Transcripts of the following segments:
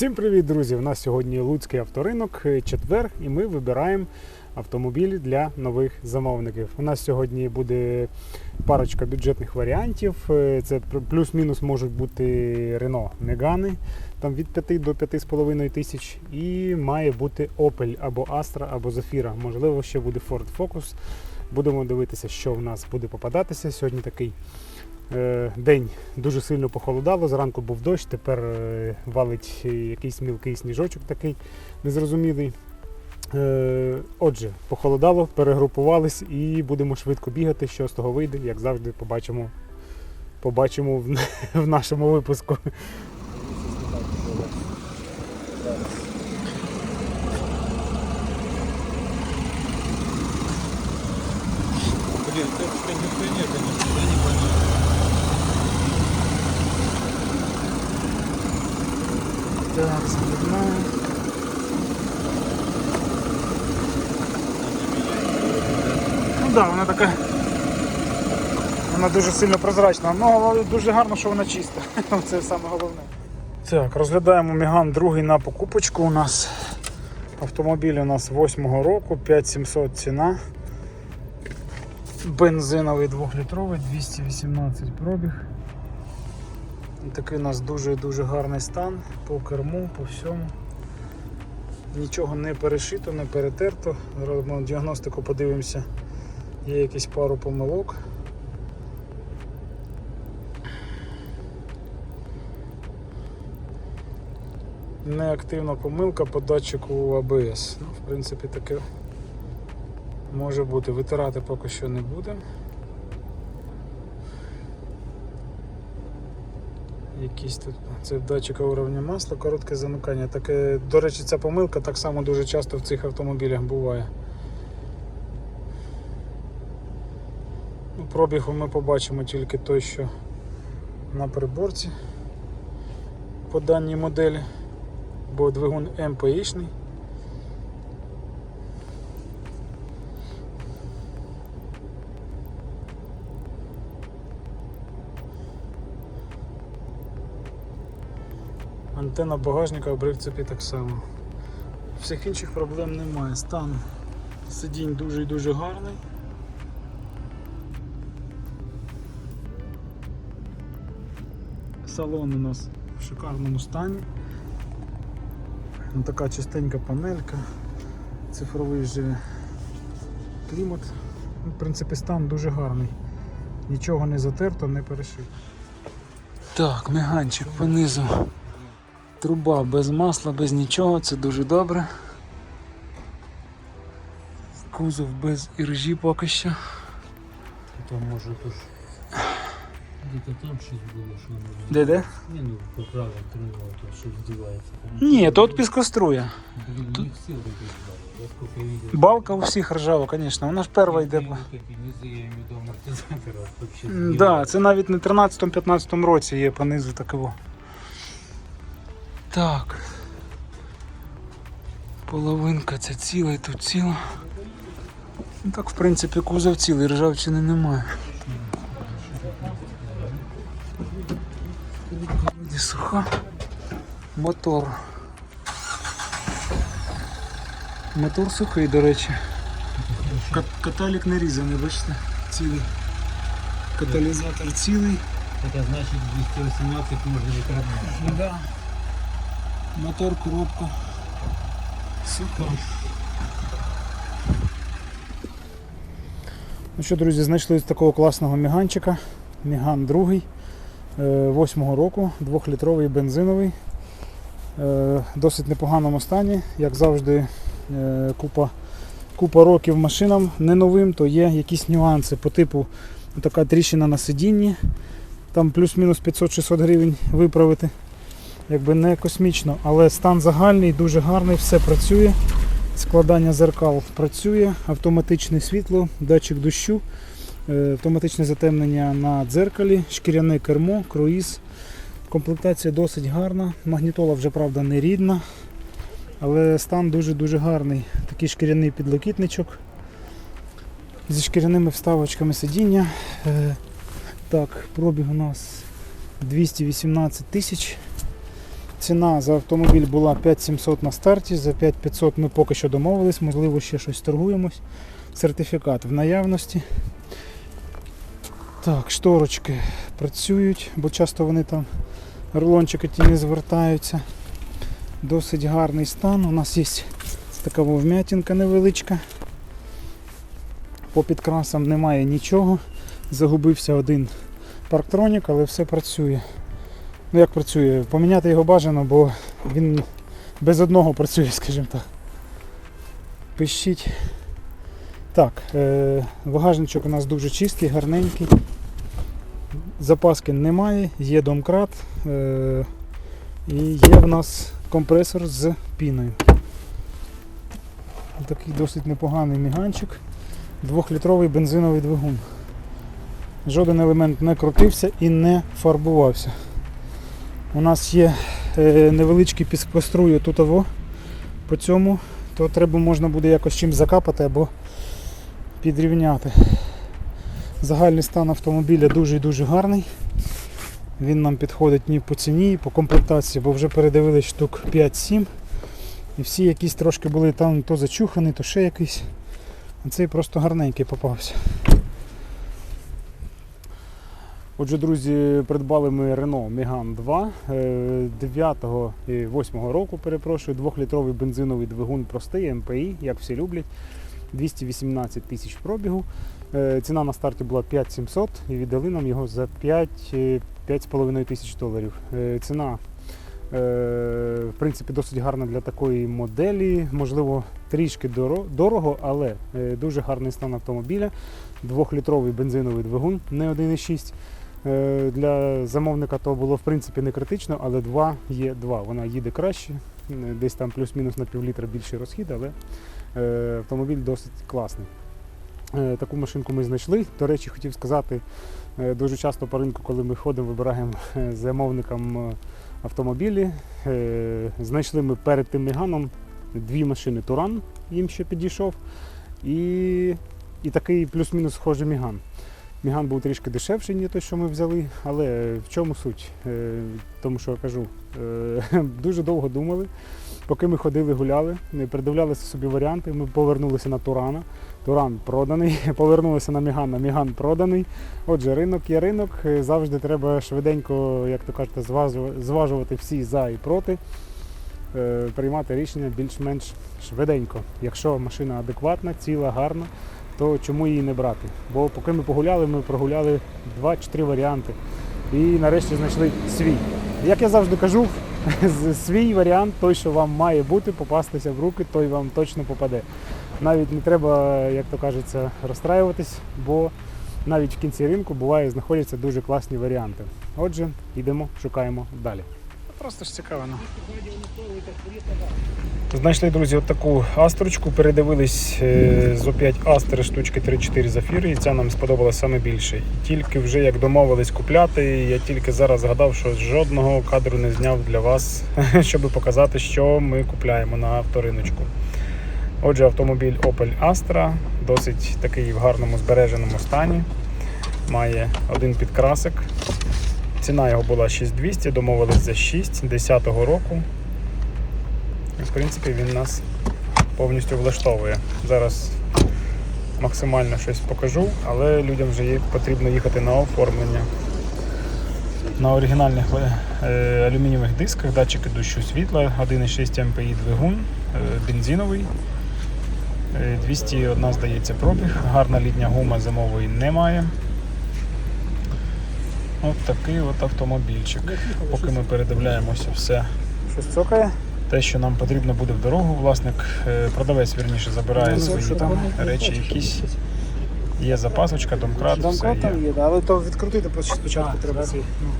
Всім привіт, друзі! У нас сьогодні Луцький авторинок, е, четвер, і ми вибираємо автомобілі для нових замовників. У нас сьогодні буде парочка бюджетних варіантів. Е, Це плюс-мінус можуть бути Renault Megane, там від 5 до 5,5 тисяч, і має бути Opel або Astra, або Zafira. Можливо, ще буде Ford Focus. Будемо дивитися, що в нас буде попадатися. Сьогодні такий день дуже сильно похолодало. Зранку був дощ, тепер е, валить е, якийсь мілкий сніжочок такий незрозумілий. Е, Отже, похолодало, перегрупувались і будемо швидко бігати. Що з того вийде, як завжди, побачимо, побачимо в, в нашому випуску. Блин, это кондиционер, конечно, я не понимаю. Так, згідно. Ну так, да, вона така. Вона дуже сильно прозрачна. Ну, але дуже гарно, що вона чиста. Це саме головне. Так, розглядаємо Міган другий на покупочку у нас. Автомобіль у нас 8-го року, 5700 ціна. Бензиновий 2-літровий, 218 пробіг. Такий у нас дуже-дуже гарний стан по керму, по всьому. Нічого не перешито, не перетерто. Робимо діагностику, подивимося, є якісь пару помилок. Неактивна помилка по датчику АБС. Ну, в принципі, таке може бути. Витирати поки що не будемо. Якісь тут це датчика уровня масла, коротке замикання. Таке, до речі, ця помилка так само дуже часто в цих автомобілях буває. Пробігу ми побачимо тільки той, що на приборці по даній моделі, бо двигун МПІшний. Антенна багажника в принципі так само. Всіх інших проблем немає. Стан сидінь дуже і дуже гарний. Салон у нас в шикарному стані. Ну, Така чистенька панелька, цифровий же клімат. Ну, В принципі, стан дуже гарний. Нічого не затерто, не перешито. Так, меганчик понизу. Труба без масла, без нічого, це дуже добре. Кузов без іржі поки що. Там может уж где-то там щось було, що воно. Де де? Не, ну поправив, тримав, то що вдівається. Ні, то от піскоструя. Блин, у них все вот эти ждали. Я сколько видел. Балка у всіх ржава, звісно. Вона ж перша йде. Вот эти низы, я имею в виду амортизатора, вообще Так, сгнивают. да, це навіть не в 13-15 році є по низу такого. Так. Половинка це ціла і тут ціла. Ну так, в принципі, кузов цілий, ржавчини немає. Суха. Мотор. Мотор сухий, до речі. Каталік не різаний, бачите? Цілий. Каталізатор цілий. Это значит 218 можно не краднуть. Да. Мотор, коробка. Супер. Ну що, друзі, знайшли ось такого класного міганчика. Міган другий, е, восьмого року, двохлітровий бензиновий. Е, досить непоганому стані. Як завжди, е, купа, купа років машинам не новим, то є якісь нюанси по типу така тріщина на сидінні. Там плюс-мінус 500-600 гривень виправити. Якби не космічно, але стан загальний, дуже гарний, все працює. Складання зеркал працює, автоматичне світло, датчик дощу, е, автоматичне затемнення на дзеркалі, шкіряне кермо, круїз. Комплектація досить гарна. Магнітола вже правда не рідна, але стан дуже-дуже гарний. Такий шкіряний підлокітничок зі шкіряними вставочками сидіння. Е, Так, пробіг у нас 218 тисяч. Ціна за автомобіль була 5700 на старті, за 5500 ми поки що домовились, можливо ще щось торгуємось. Сертифікат в наявності. Так, шторочки працюють, бо часто вони там рулончики ті не звертаються. Досить гарний стан. У нас є така вм'ятінка невеличка. По підкрасам немає нічого. Загубився один парктронік, але все працює. Ну як працює? Поміняти його бажано, бо він без одного працює, скажімо так. Пишіть. Так, е, багажничок у нас дуже чистий, гарненький. Запаски немає, є домкрат е, і є в нас компресор з піною. Такий досить непоганий міганчик. Двохлітровий бензиновий двигун. Жоден елемент не крутився і не фарбувався. У нас є е, невеличкий піскоструй тут аво по цьому, то треба можна буде якось чим закапати або підрівняти. Загальний стан автомобіля дуже і дуже гарний. Він нам підходить ні по ціні, ні по комплектації, бо вже передивились штук 5-7. І всі якісь трошки були там то зачухані, то ще якийсь. А цей просто гарненький попався. Отже, друзі, придбали ми Renault Megane 2 е, 9 і 8 року, перепрошую, 2-літровий бензиновий двигун простий, МПІ, як всі люблять. 218 тисяч пробігу. Е, Ціна на старті була 5700 і віддали нам його за 5, е, 5,5 тисяч доларів. Е, Ціна в принципі досить гарна для такої моделі. Можливо, трішки дорого, але дуже гарний стан автомобіля. Двохлітровий бензиновий двигун, не 1,6. Е, Для замовника то було в принципі не критично, але 2 є 2. Вона їде краще, десь там плюс-мінус на півлітра більший розхід, але е, автомобіль досить класний. Е, Таку машинку ми знайшли. До речі, хотів сказати, е, дуже часто по ринку, коли ми ходимо, вибираємо замовникам автомобілі. Знайшли ми перед тим Меганом дві машини Туран, їм ще підійшов. І, і такий плюс-мінус схожий Міган. Міган був трішки дешевший, ніж той, що ми взяли, але в чому суть? Е, Тому що я кажу, е, дуже довго думали, поки ми ходили, гуляли, не придивлялися собі варіанти. Ми повернулися на Турана. Туран проданий, повернулися на Міган, Міган проданий. Отже, ринок є ринок. е, Завжди треба швиденько, як то кажете, зважувати всі за і проти. е, Приймати рішення більш-менш швиденько. Якщо машина адекватна, ціла, гарна, то чому її не брати? Бо поки ми погуляли, ми прогуляли 2 чи 3 варіанти. І нарешті знайшли свій. Як я завжди кажу, свій варіант, той, що вам має бути, попастися в руки, той вам точно попаде. Навіть не треба, як то кажеться, розстраюватись, бо навіть в кінці ринку буває знаходяться дуже класні варіанти. Отже, йдемо, шукаємо далі. Просто ж цікаво. Знайшли, друзі, от таку астрочку, передивились е, з О5 Астри штучки 3-4 зафіри, і ця нам сподобалася саме тільки вже як домовились купляти, я тільки зараз згадав, що жодного кадру не зняв для вас, щоб показати, що ми купляємо на авториночку. Отже, автомобіль Opel Astra, досить такий в гарному збереженому стані. Має один підкрасик. Ціна його була 6200, домовились за 6 10 року. І, в принципі, він нас повністю влаштовує. Зараз максимально щось покажу, але людям вже потрібно їхати на оформлення. На оригінальних е, алюмінієвих дисках датчики дощу світла, 1,6 МПІ двигун, е, бензиновий. Е, 201, здається, пробіг. Гарна літня гума зимової немає. От такий от автомобільчик. Поки ми передивляємося все. Щось цокає? Те, що нам потрібно буде в дорогу, власник, е, продавець вірніше забирає Ну, свої там речі якісь. Є запасочка, домкрат, Домкрат є. там є, але то відкрутити спочатку треба. ну,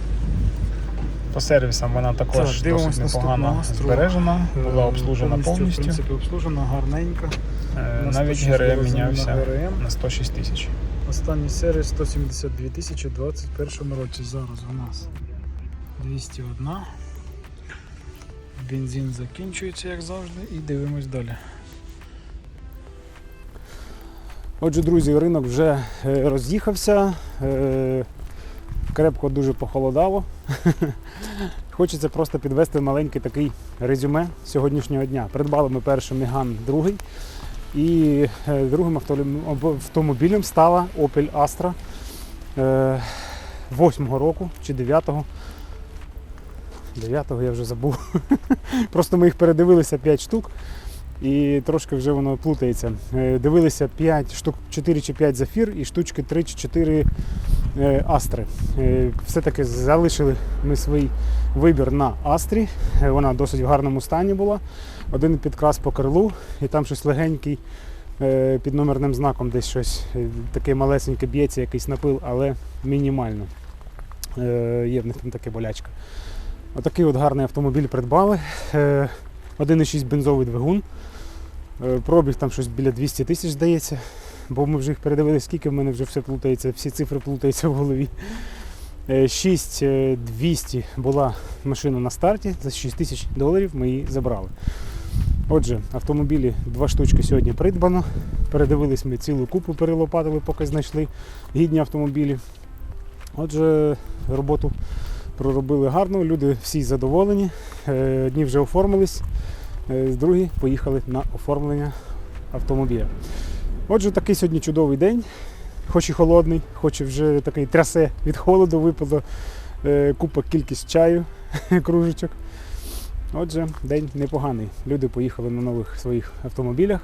По сервісам вона також Так, досить непогано збережена, була е, обслужена В повністю. принципі, обслужена, гарненька. Е, Навіть ГРМ мінявся на 106 тисяч. Останній сервіс 172 тисячі у 2021 році. Зараз у нас 201. Бензин закінчується, як завжди, і дивимось далі. Отже, друзі, ринок вже е, роз'їхався. е, Крепко дуже похолодало. Хочеться просто підвести маленький такий резюме сьогоднішнього дня. Придбали ми перший Меган другий. І е, другим автомобілем стала Opel Astra е, 8-го року чи 9-го. 9-го я вже забув. Просто ми їх передивилися 5 штук і трошки вже воно плутається. Е, Дивилися 5 штук 4 чи 5 зафір і штучки 3 чи 4 е, астри. Е, Все-таки залишили ми свій вибір на Астрі. Вона досить в гарному стані була. Один підкрас по крилу, і там щось легенький під номерним знаком, десь щось таке малесеньке б'ється, якийсь напил, але мінімально. Є в них там таке болячка. Отакий от гарний автомобіль придбали. Е, 1,6 бензовий двигун. Е, Пробіг там щось біля 200 тисяч здається. Бо ми вже їх передивилися, скільки в мене вже все плутається, всі цифри плутаються в голові. Е, 6200 була машина на старті, за 6 тисяч доларів ми її забрали. Отже, автомобілі два штучки сьогодні придбано. Передивились ми цілу купу, перелопатили, поки знайшли гідні автомобілі. Отже, роботу проробили гарно, люди всі задоволені. Е, Одні вже оформились, е, другі поїхали на оформлення автомобіля. Отже, такий сьогодні чудовий день, хоч і холодний, хоч і вже такий трясе від холоду, випало е, купа кількість чаю, кружечок. Отже, день непоганий. Люди поїхали на нових своїх автомобілях.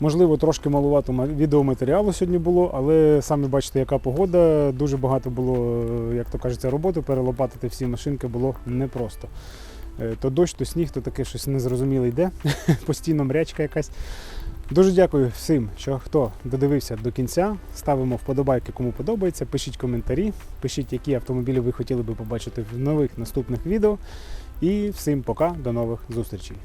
Можливо, трошки малувато відеоматеріалу сьогодні було, але самі бачите, яка погода. Дуже багато було, як то кажеться, роботи. Перелопатити всі машинки було непросто. Е, То дощ, то сніг, то таке щось незрозуміле йде. Постійно мрячка якась. Дуже дякую всім, що хто додивився до кінця. Ставимо вподобайки, кому подобається. Пишіть коментарі, пишіть, які автомобілі ви хотіли би побачити в нових наступних відео. І всім пока, до нових зустрічей.